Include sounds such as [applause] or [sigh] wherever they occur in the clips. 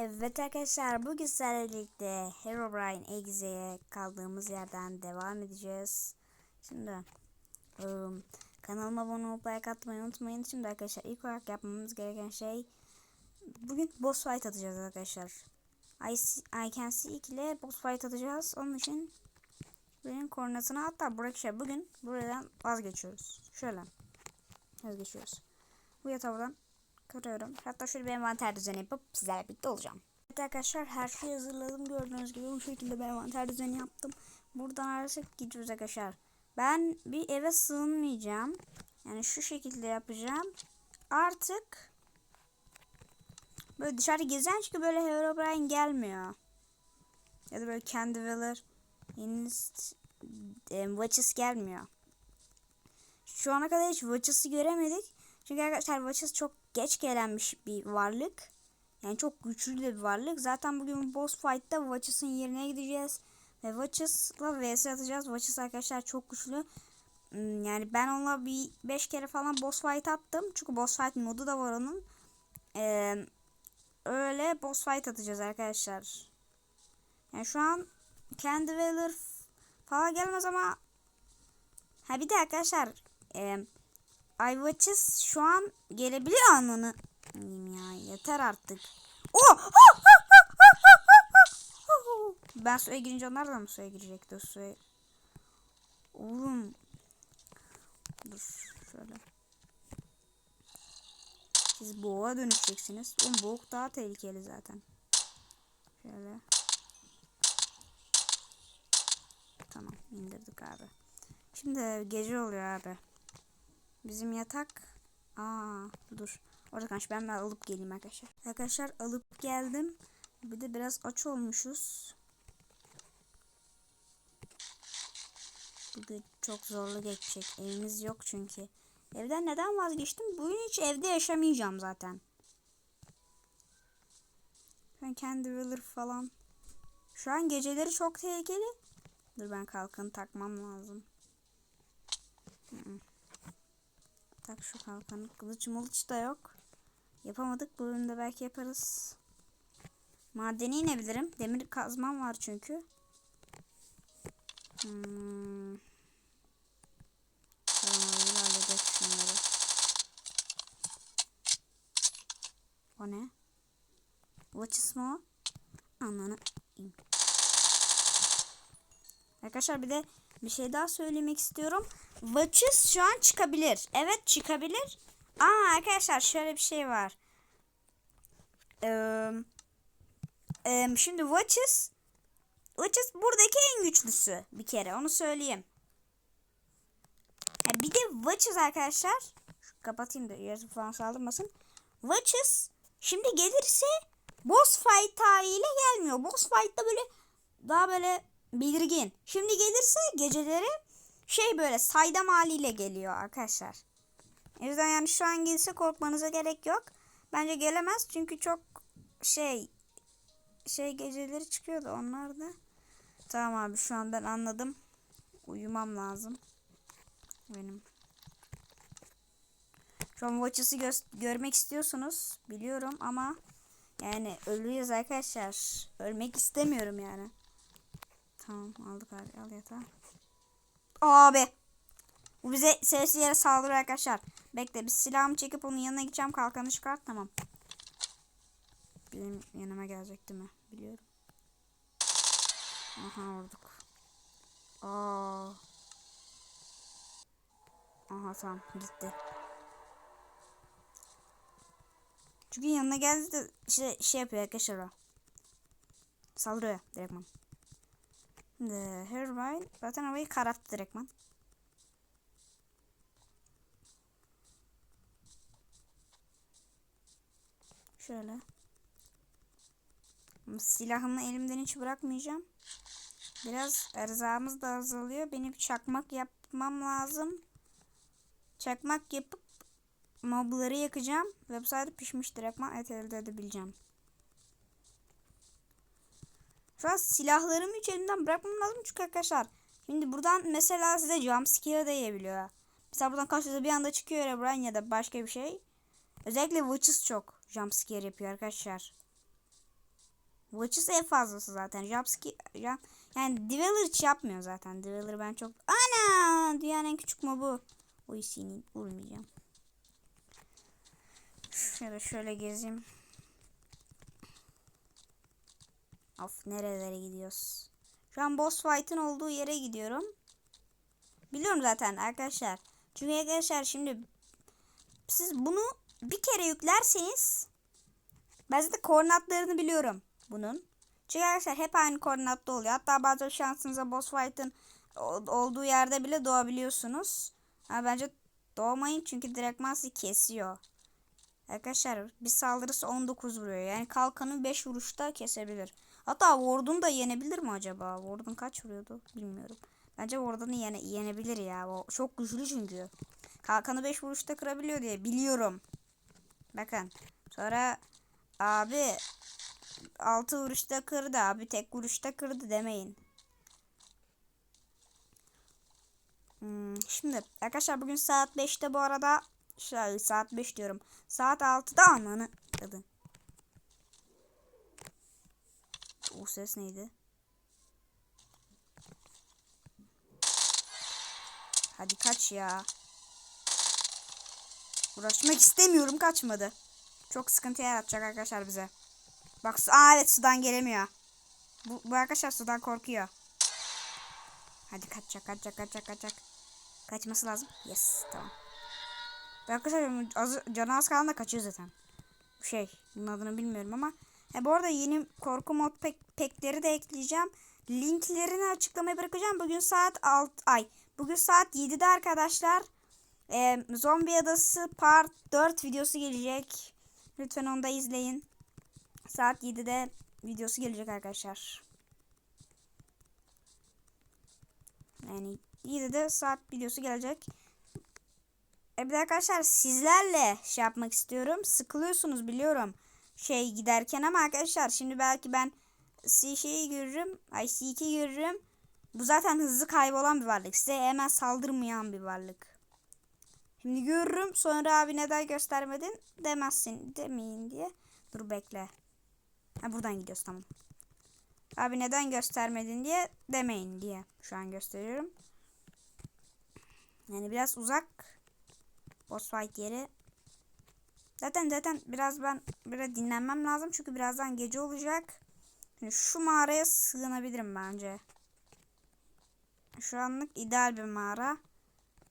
Evet arkadaşlar bugün sizlerle birlikte Herobrine Exe'ye kaldığımız yerden devam edeceğiz. Şimdi ım, kanalıma abone olup like atmayı unutmayın. Şimdi arkadaşlar ilk olarak yapmamız gereken şey bugün boss fight atacağız arkadaşlar. I, see- I can see ile boss fight atacağız. Onun için benim koordinatını hatta bırakışa bugün buradan vazgeçiyoruz. Şöyle vazgeçiyoruz. Bu yatağı buradan kırıyorum. Hatta şöyle bir envanter düzeni yapıp sizlerle birlikte olacağım. Evet arkadaşlar her şeyi hazırladım. Gördüğünüz gibi bu şekilde bir envanter düzeni yaptım. Buradan artık gidiyoruz arkadaşlar. Ben bir eve sığınmayacağım. Yani şu şekilde yapacağım. Artık böyle dışarı gezen çünkü böyle Herobrine gelmiyor. Ya da böyle Weller Inst e, Witches gelmiyor. Şu ana kadar hiç Witches'ı göremedik. Çünkü arkadaşlar Witches çok geç gelenmiş bir varlık. Yani çok güçlü de bir varlık. Zaten bugün boss fight'ta Witches'ın yerine gideceğiz. Ve Witches'la vs atacağız. Witches arkadaşlar çok güçlü. Hmm, Yani ben onunla bir 5 kere falan boss fight attım. Çünkü boss fight modu da var onun. Ee, öyle boss fight atacağız arkadaşlar. Yani şu an Candy Weller falan gelmez ama Ha bir de arkadaşlar e, iWatches şu an gelebiliyor anını. Ya yeter artık. Oh! Ben suya girince onlar da mı suya girecekti? Suya... Oğlum. Dur şöyle. Siz boğa dönüşeceksiniz. Oğlum boğuk daha tehlikeli zaten. Şöyle. Tamam indirdik abi. Şimdi gece oluyor abi. Bizim yatak. Aa dur. Orada kalmış. Ben, ben alıp geleyim arkadaşlar. Arkadaşlar alıp geldim. Bir de biraz aç olmuşuz. Bugün çok zorlu geçecek. Evimiz yok çünkü. Evden neden vazgeçtim? Bugün hiç evde yaşamayacağım zaten. Ben kendi Wheeler falan. Şu an geceleri çok tehlikeli. Dur ben kalkanı takmam lazım. Hı hı. Tak şu kalkanı. Kılıç mılıç da yok. Yapamadık. Bu bölümde belki yaparız. Madeni inebilirim. Demir kazmam var çünkü. Hmm. Tamam. O ne? Watch mı o? Ananı. Arkadaşlar bir de bir şey daha söylemek istiyorum. Watches şu an çıkabilir. Evet çıkabilir. Aa arkadaşlar şöyle bir şey var. Ee, e, şimdi Watches Watches buradaki en güçlüsü bir kere onu söyleyeyim. Ha, bir de Watches arkadaşlar şu kapatayım da yarısı falan saldırmasın. Watches şimdi gelirse boss fight haliyle gelmiyor. Boss fight'ta böyle daha böyle belirgin. Şimdi gelirse geceleri şey böyle saydam haliyle geliyor arkadaşlar. O yüzden yani şu an gelse korkmanıza gerek yok. Bence gelemez çünkü çok şey şey geceleri çıkıyordu onlar da. Tamam abi şu an ben anladım. Uyumam lazım. Benim. Şu an Watches'ı gö- görmek istiyorsunuz. Biliyorum ama yani ölüyoruz arkadaşlar. Ölmek istemiyorum yani. Tamam aldık abi al yatağı. Abi. Bu bize sesli yere saldırıyor arkadaşlar. Bekle biz silahımı çekip onun yanına gideceğim. Kalkanı çıkart tamam. Benim yanıma gelecek değil mi? Biliyorum. Aha vurduk. Aa. Aha tamam gitti. Çünkü yanına geldi de şey, şey yapıyor arkadaşlar o. Saldırıyor direktman. Şimdi Herbine zaten havayı kararttı direktman. Şöyle. Silahımı elimden hiç bırakmayacağım. Biraz erzağımız da azalıyor. Benim çakmak yapmam lazım. Çakmak yapıp mobları yakacağım. Sayede pişmiş direktman et elde edebileceğim. Şu an silahlarımı hiç elimden bırakmam lazım çünkü arkadaşlar. Şimdi buradan mesela size jumpscare de yiyebiliyor. Mesela buradan karşınıza bir anda çıkıyor Herobrine ya da başka bir şey. Özellikle Witches çok jumpscare yapıyor arkadaşlar. Witches en fazlası zaten. Jumpscare jump, yani Dweller hiç yapmıyor zaten. Dweller ben çok... Ana! Dünyanın en küçük mobu. Oy senin. Vurmayacağım. Şöyle şöyle gezeyim. Of nerelere gidiyoruz? Şu an boss fight'ın olduğu yere gidiyorum. Biliyorum zaten arkadaşlar. Çünkü arkadaşlar şimdi siz bunu bir kere yüklerseniz ben zaten koordinatlarını biliyorum bunun. Çünkü arkadaşlar hep aynı koordinatta oluyor. Hatta bazen şansınıza boss fight'ın olduğu yerde bile doğabiliyorsunuz. Ama bence doğmayın çünkü direktman sizi kesiyor. Arkadaşlar bir saldırısı 19 vuruyor. Yani kalkanı 5 vuruşta kesebilir. Hatta Ward'un da yenebilir mi acaba? Ward'un kaç vuruyordu bilmiyorum. Bence Ward'unu yene, yenebilir ya. O çok güçlü çünkü. Kalkanı 5 vuruşta kırabiliyor diye biliyorum. Bakın. Sonra abi 6 vuruşta kırdı abi tek vuruşta kırdı demeyin. Hmm, şimdi arkadaşlar bugün saat 5'te bu arada şey, saat 5 diyorum. Saat 6'da ananı kadın. O ses neydi? Hadi kaç ya. Uğraşmak istemiyorum kaçmadı. Çok sıkıntı yaratacak arkadaşlar bize. Bak aa evet sudan gelemiyor. Bu, bu arkadaşlar sudan korkuyor. Hadi kaçacak kaçacak kaçacak kaçacak. Kaçması lazım. Yes tamam. Arkadaşlar az, canı az kalan da kaçıyor zaten. Şey bunun adını bilmiyorum ama. E, bu arada yeni korku mod pek, pekleri de ekleyeceğim. Linklerini açıklamaya bırakacağım. Bugün saat 6 ay. Bugün saat 7'de arkadaşlar. E, Zombi Adası Part 4 videosu gelecek. Lütfen onu da izleyin. Saat 7'de videosu gelecek arkadaşlar. Yani 7'de saat videosu gelecek. E bir de arkadaşlar sizlerle şey yapmak istiyorum. Sıkılıyorsunuz biliyorum. Şey giderken ama arkadaşlar şimdi belki ben C şeyi görürüm. Ay C2 görürüm. Bu zaten hızlı kaybolan bir varlık. Size hemen saldırmayan bir varlık. Şimdi görürüm. Sonra abi neden göstermedin demezsin. Demeyin diye. Dur bekle. Ha buradan gidiyoruz tamam. Abi neden göstermedin diye demeyin diye şu an gösteriyorum. Yani biraz uzak. Boss fight yeri. Zaten zaten biraz ben biraz dinlenmem lazım çünkü birazdan gece olacak. Yani şu mağaraya sığınabilirim bence. Şu anlık ideal bir mağara.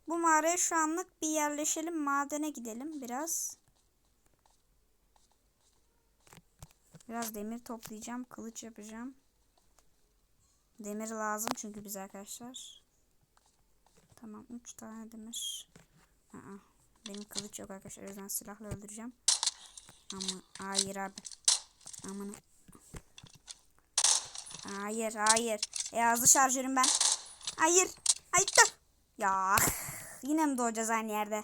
Bu mağaraya şu anlık bir yerleşelim. Madene gidelim biraz. Biraz demir toplayacağım. Kılıç yapacağım. Demir lazım çünkü bize arkadaşlar. Tamam 3 tane demir. Aa, benim kılıç yok arkadaşlar. O yüzden silahla öldüreceğim. Ama hayır abi. Aman. Hayır hayır. E hızlı şarjörüm ben. Hayır. Hayır da. Ya yine mi doğacağız aynı yerde?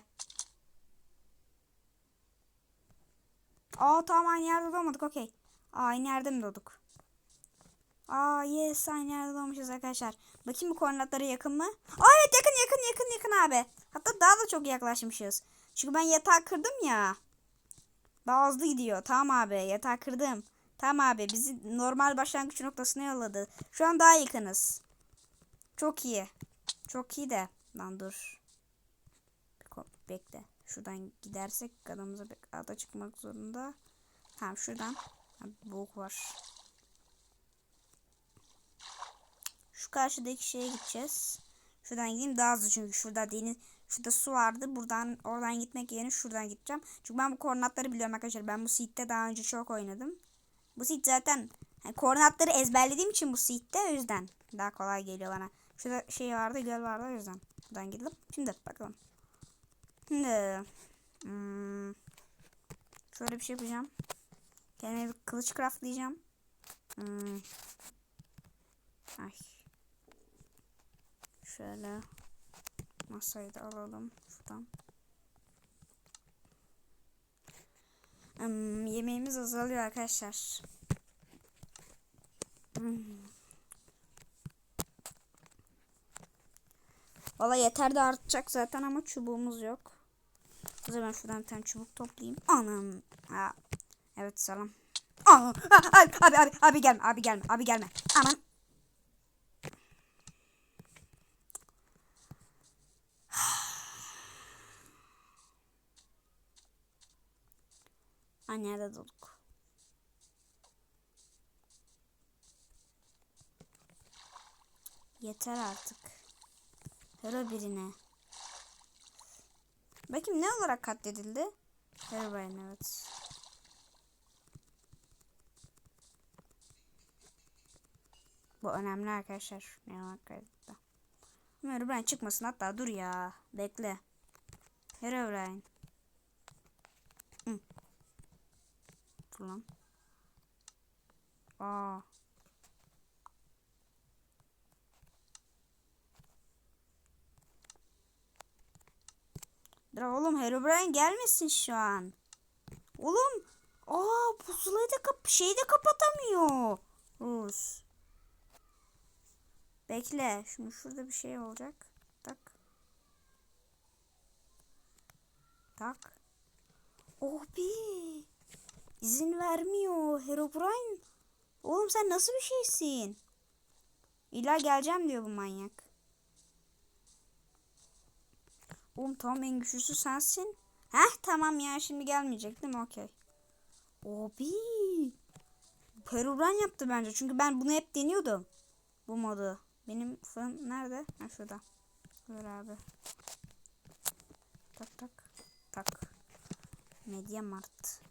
Aa tamam aynı yerde doğmadık okey. Aynı yerde mi doğduk? Aa yes aynı yerde doğmuşuz arkadaşlar. Bakayım bu koordinatlara yakın mı? Aa evet yakın yakın yakın yakın abi. Hatta daha da çok yaklaşmışız. Çünkü ben yatağı kırdım ya. Daha hızlı gidiyor. Tamam abi yatağı kırdım. Tamam abi bizi normal başlangıç noktasına yolladı. Şu an daha yakınız. Çok iyi. Çok iyi de. Lan dur. Bekle. Şuradan gidersek adamıza bir ada çıkmak zorunda. Tamam şuradan. Boğuk var. Şu karşıdaki şeye gideceğiz. Şuradan gideyim daha hızlı çünkü şurada deniz şurada su vardı. Buradan oradan gitmek yerine şuradan gideceğim. Çünkü ben bu koordinatları biliyorum arkadaşlar. Ben bu seed'de daha önce çok oynadım. Bu seed zaten yani koordinatları ezberlediğim için bu seed'de o yüzden daha kolay geliyor bana. Şurada şey vardı, göl vardı o yüzden. Buradan gidelim. Şimdi bakalım. Şimdi hmm, şöyle bir şey yapacağım. Kendime bir kılıç craftlayacağım. Hmm. Ay. Şöyle masayı da alalım şuradan. Hmm, yemeğimiz azalıyor arkadaşlar. Hmm. Valla yeter de artacak zaten ama çubuğumuz yok. O zaman şuradan bir tane çubuk toplayayım. Anam. Ha. Evet selam. Aa, abi abi abi gelme abi gelme abi gelme. Aman. Aa, nerede durduk? Yeter artık. Hero birine. Bakayım ne olarak katledildi? Herobrine evet. Bu önemli arkadaşlar. Ne olarak kaydettim. Ama Herobrine çıkmasın hatta dur ya. Bekle. Herobrine. Dur lan. Aa. Dur oğlum Herobrine gelmesin şu an. Oğlum. Aa pusulayı da kap şeyi de kapatamıyor. Rus. Bekle. Şimdi şurada bir şey olacak. Tak. Tak. Oh be. İzin vermiyor. Herobrine. Oğlum sen nasıl bir şeysin? İlla geleceğim diyor bu manyak. Oğlum tamam en güçlüsü sensin. Heh tamam ya şimdi gelmeyecek değil mi? Okey. Obi. Herobrine yaptı bence. Çünkü ben bunu hep deniyordum. Bu modu. Benim fırın nerede? Ha şurada. Buyur abi. Tak tak. Tak. Media Mart.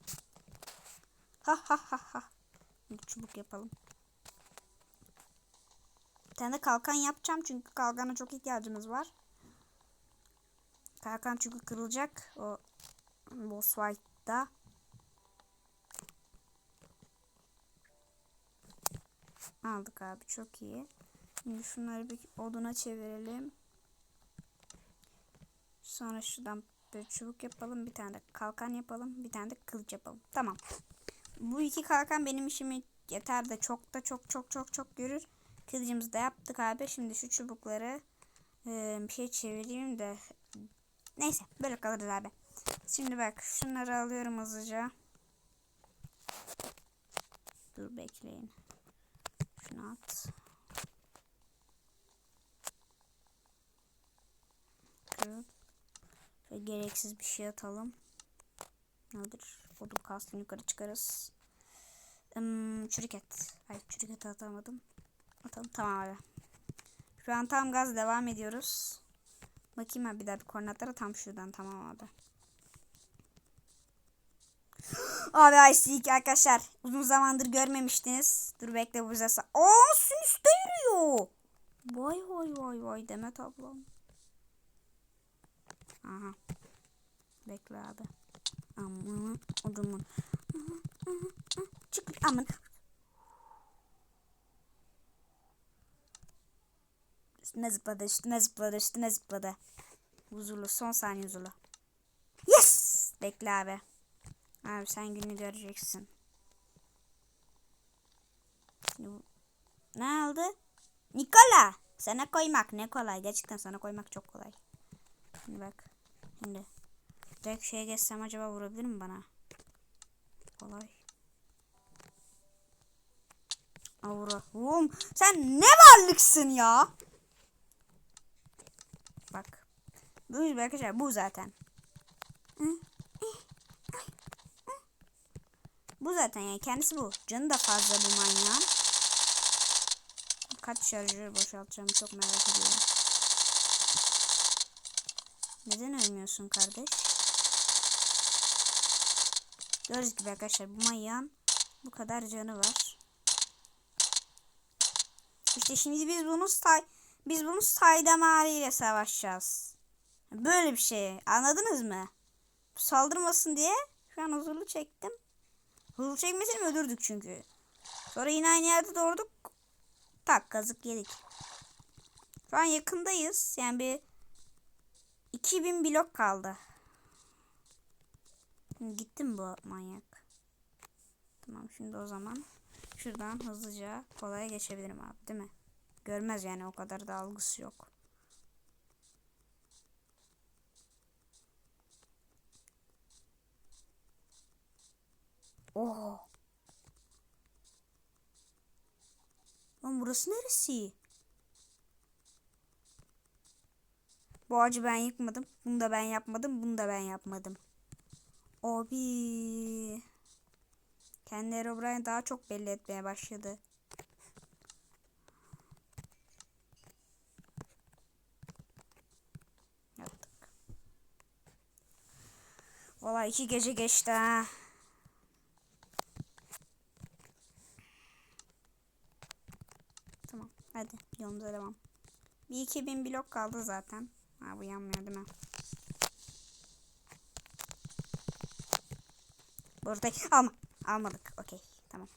Ha ha ha ha. Şimdi çubuk yapalım. Bir tane de kalkan yapacağım çünkü kalkana çok ihtiyacımız var. Kalkan çünkü kırılacak o boss fight'ta. Aldık abi çok iyi. Şimdi şunları bir oduna çevirelim. Sonra şuradan bir çubuk yapalım. Bir tane de kalkan yapalım. Bir tane de kılıç yapalım. Tamam. Bu iki kalkan benim işimi yeter de çok da çok çok çok çok görür. Kılıcımızı da yaptık abi. Şimdi şu çubukları e, bir şey çevireyim de. Neyse böyle kalırız abi. Şimdi bak şunları alıyorum hızlıca. Dur bekleyin. Şunu at. Ve gereksiz bir şey atalım. Nedir? Odun kastını yukarı çıkarız. Hmm, çürük et. Ay çürük atamadım. Atalım tamam abi. Şu an tam gaz devam ediyoruz. Bakayım abi bir daha bir koordinatlara tam şuradan tamam abi. [gasps] Abi Ice arkadaşlar uzun zamandır görmemiştiniz. Dur bekle bu bize. Aa sinüste yürüyor. Vay vay vay vay Demet ablam. Aha. Bekle abi. Aman odumun. Çık aman. Üstüne zıpladı, üstüne zıpladı, üstüne zıpladı. Huzurlu, son saniye huzurlu. Yes! Bekle abi. Abi sen günü göreceksin. Ne aldı? Nikola! Sana koymak ne kolay. Gerçekten sana koymak çok kolay. Şimdi bak. Şimdi. Direkt şeye geçsem acaba vurabilir mi bana? Kolay. Avra. Oğlum sen ne varlıksın ya? Bak. Bu arkadaşlar bu zaten. Bu zaten yani kendisi bu. Canı da fazla bu manyağın. Kaç şarjör boşaltacağım çok merak ediyorum. Neden ölmüyorsun kardeş? Gördüğünüz gibi arkadaşlar bu manyağın bu kadar canı var. İşte şimdi biz bunu say biz bunu saydam haliyle savaşacağız. Böyle bir şey. Anladınız mı? Saldırmasın diye şu an huzurlu çektim. Hızlı çekmesini öldürdük çünkü. Sonra yine aynı yerde doğurduk. Tak kazık yedik. Şu an yakındayız. Yani bir 2000 blok kaldı. Gittim bu manyak. Tamam şimdi o zaman şuradan hızlıca kolaya geçebilirim abi değil mi? Görmez yani o kadar da algısı yok. Oh. Lan burası neresi? Bu ağacı ben yıkmadım. Bunu da ben yapmadım. Bunu da ben yapmadım. Abi. Kendi Herobrine daha çok belli etmeye başladı. Valla iki gece geçti ha. Tamam hadi yolumuza devam. Bir iki bin blok kaldı zaten. Ha bu yanmıyor değil mi? Burada alma. Almadık. Okey. Tamam.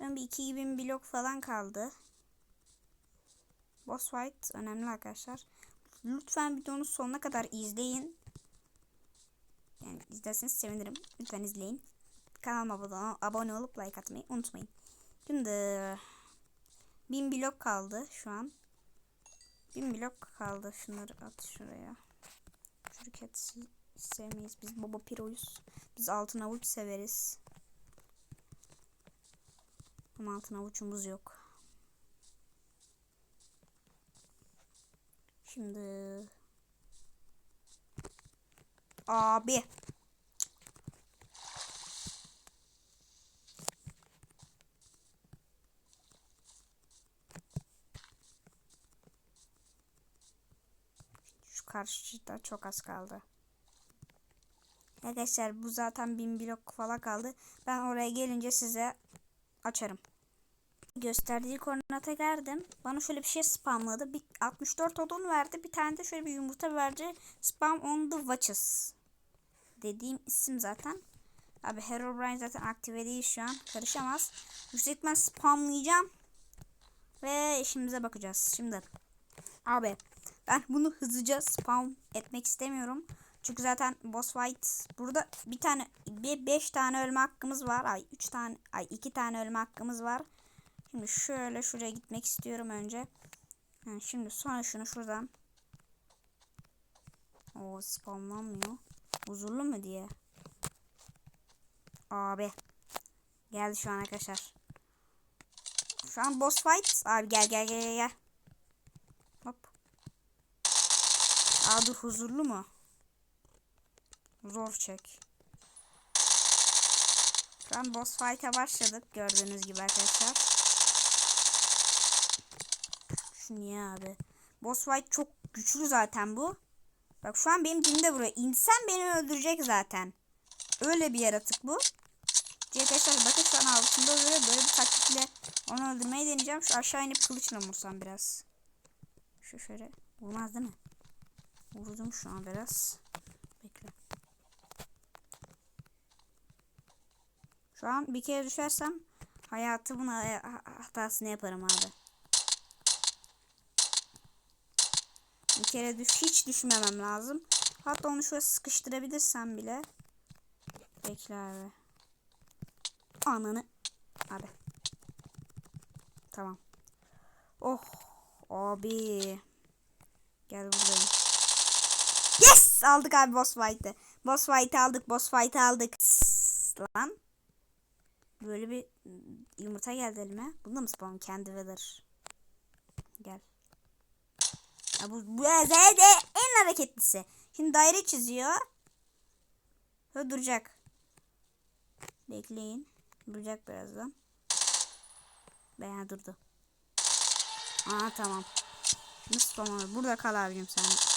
Ben bir 2000 blok falan kaldı. Boss fight önemli arkadaşlar. Lütfen videonun sonuna kadar izleyin. Yani izlerseniz sevinirim. Lütfen izleyin. Kanalıma abone, abone olup like atmayı unutmayın. Şimdi 1000 blok kaldı şu an. 1000 blok kaldı. Şunları at şuraya. Et sevmeyiz. Biz baba piroyuz. Biz altın avuç severiz. Ama altın avucumuz yok. Şimdi abi şu karşıda çok az kaldı. Arkadaşlar bu zaten 1000 blok falan kaldı. Ben oraya gelince size açarım. Gösterdiği koordinata geldim. Bana şöyle bir şey spamladı. Bir 64 odun verdi. Bir tane de şöyle bir yumurta verdi. Spam on the watches. Dediğim isim zaten. Abi Herobrine zaten aktive değil şu an. Karışamaz. Yüksek ben spamlayacağım. Ve işimize bakacağız. Şimdi. Abi ben bunu hızlıca spam etmek istemiyorum. Çünkü zaten boss fight burada bir tane bir beş tane ölme hakkımız var. Ay üç tane ay iki tane ölme hakkımız var. Şimdi şöyle şuraya gitmek istiyorum önce. Yani şimdi sonra şunu şuradan. O spamlanmıyor. Huzurlu mu diye. Abi. Geldi şu an arkadaşlar. Şu an boss fight. Abi gel gel gel gel. Aa dur huzurlu mu? Zor çek. Şu an boss fight'a başladık gördüğünüz gibi arkadaşlar. Şu niye abi? Boss fight çok güçlü zaten bu. Bak şu an benim dibimde vuruyor. İnsan beni öldürecek zaten. Öyle bir yaratık bu. Arkadaşlar bakın şu an altında duruyor. Böyle bir taktikle onu öldürmeyi deneyeceğim. Şu aşağı inip kılıçla vursam biraz. Şu şöyle. Vurmaz değil mi? Vurdum şu an biraz. Bekle. Şu an bir kere düşersem hayatımın hatasını yaparım abi. Bir kere düş hiç düşmemem lazım. Hatta onu şöyle sıkıştırabilirsem bile. Bekle abi. Ananı. Abi. Tamam. Oh. Abi. Gel buradayım. Yes! Aldık abi boss fight'ı. Boss fight'ı aldık. Boss fight'ı aldık. Lan. Böyle bir yumurta geldi elime. Bunu da mı spawn? Kendi weather. Gel. Ya bu, bu de en hareketlisi. Şimdi daire çiziyor. Böyle duracak. Bekleyin. Duracak birazdan. Beğen durdu. Aa tamam. Spam alır. Burada kal abicim sen.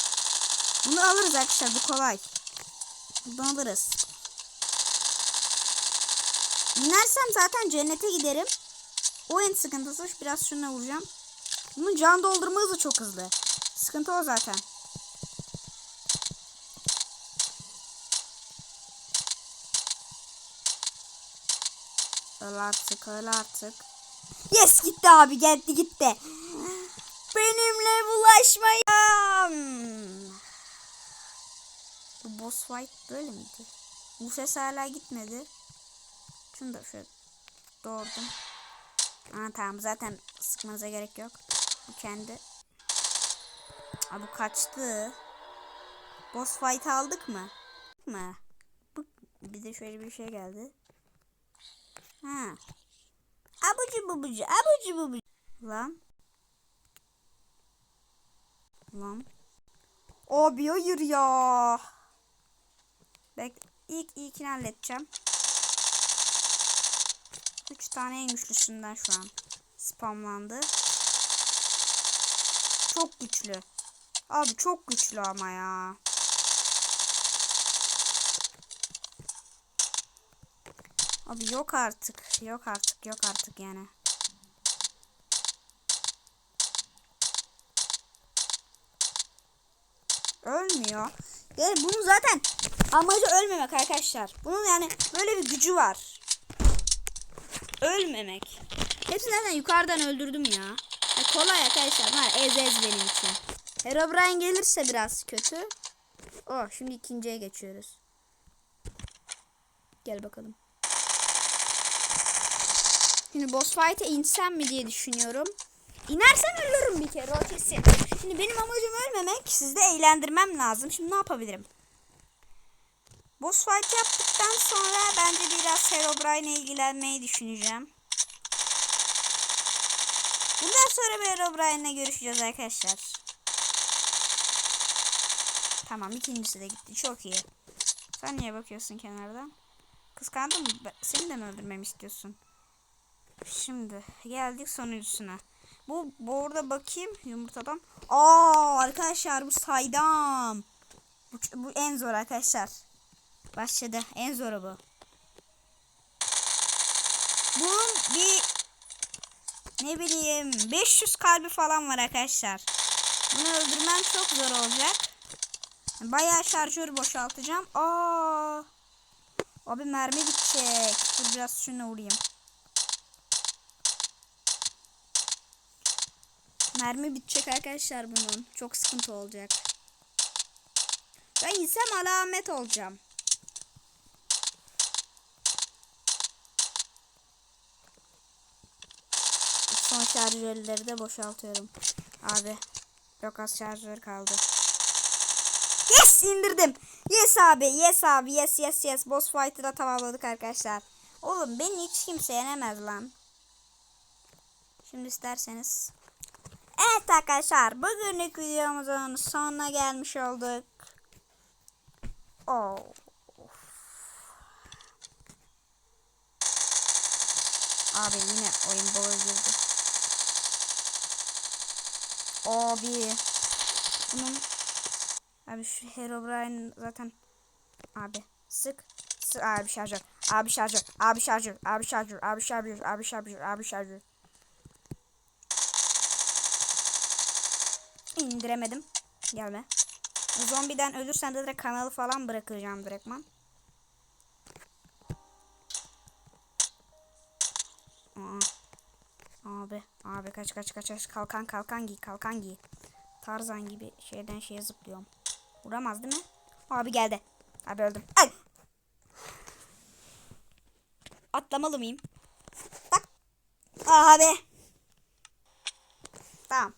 Bunu alırız arkadaşlar. Bu kolay. Buradan alırız. İnersem zaten cennete giderim. O en sıkıntısı. Biraz şuna vuracağım. Bunun can doldurma hızı çok hızlı. Sıkıntı o zaten. Öl artık öl artık. Yes gitti abi geldi gitti. Benimle bulaşmayın. Bu boss fight böyle miydi? Bu ses hala gitmedi. Şunu da şöyle doğurdum. Aa, tamam zaten sıkmanıza gerek yok. Bu kendi. Aa, bu kaçtı. Boss fight aldık mı? Mı? Bir de şöyle bir şey geldi. Ha. Abucu bubucu abucu bubucu. Lan. Lan. Abi hayır ya. Bek ilk ilkini halledeceğim. Üç tane en güçlüsünden şu an spamlandı. Çok güçlü. Abi çok güçlü ama ya. Abi yok artık. Yok artık. Yok artık yani. Ölmüyor. Yani bunun zaten amacı ölmemek arkadaşlar. Bunun yani böyle bir gücü var. Ölmemek. Hepsini zaten yukarıdan öldürdüm ya. ya kolay arkadaşlar. Ha, ez ez benim için. Herobrine gelirse biraz kötü. Oh şimdi ikinciye geçiyoruz. Gel bakalım. Şimdi boss fight'e insem mi diye düşünüyorum. İnersem ölürüm bir kere o kesin. Şimdi benim amacım ölmemek. Sizi de eğlendirmem lazım. Şimdi ne yapabilirim? Boss fight yaptıktan sonra bence biraz Herobrine'e ilgilenmeyi düşüneceğim. Bundan sonra bir Herobrine'le görüşeceğiz arkadaşlar. Tamam ikincisi de gitti. Çok iyi. Sen niye bakıyorsun kenardan? Kıskandın mı? Seni de mi öldürmemi istiyorsun? Şimdi geldik sonuncusuna. Bu burada bakayım yumurtadan. Aa arkadaşlar bu saydam. Bu, bu en zor arkadaşlar. Başladı. En zoru bu. Bunun bir ne bileyim 500 kalbi falan var arkadaşlar. Bunu öldürmem çok zor olacak. Bayağı şarjör boşaltacağım. Aa! Abi mermi bitecek. Dur biraz şuna vurayım. Mermi bitecek arkadaşlar bunun. Çok sıkıntı olacak. Ben insem alamet olacağım. Son şarjörleri de boşaltıyorum. Abi çok az şarjör kaldı. Yes indirdim. Yes abi yes abi yes yes yes. Boss fight'ı da tamamladık arkadaşlar. Oğlum beni hiç kimse yenemez lan. Şimdi isterseniz. Evet arkadaşlar bugünlük videomuzun sonuna gelmiş olduk. Oh. Abi yine oyun boğa girdi. Abi. Bunun Abi şu Herobrine zaten abi sık sık abi şarjör abi şarjör abi şarjör abi şarjör abi şarjör abi şarjör abi şarjör indiremedim gelme zombiden ölürsen de direkt kanalı falan bırakacağım direktman Aa. abi abi kaç kaç kaç kaç kalkan kalkan giy kalkan giy Tarzan gibi şeyden şeye zıplıyorum Vuramaz değil mi? Abi geldi. Abi öldüm. Ay. Atlamalı mıyım? Tak. Abi. Tamam.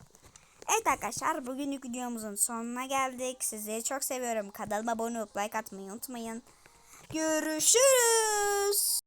Evet arkadaşlar bugünlük videomuzun sonuna geldik. Sizleri çok seviyorum. Kanalıma abone olup like atmayı unutmayın. Görüşürüz.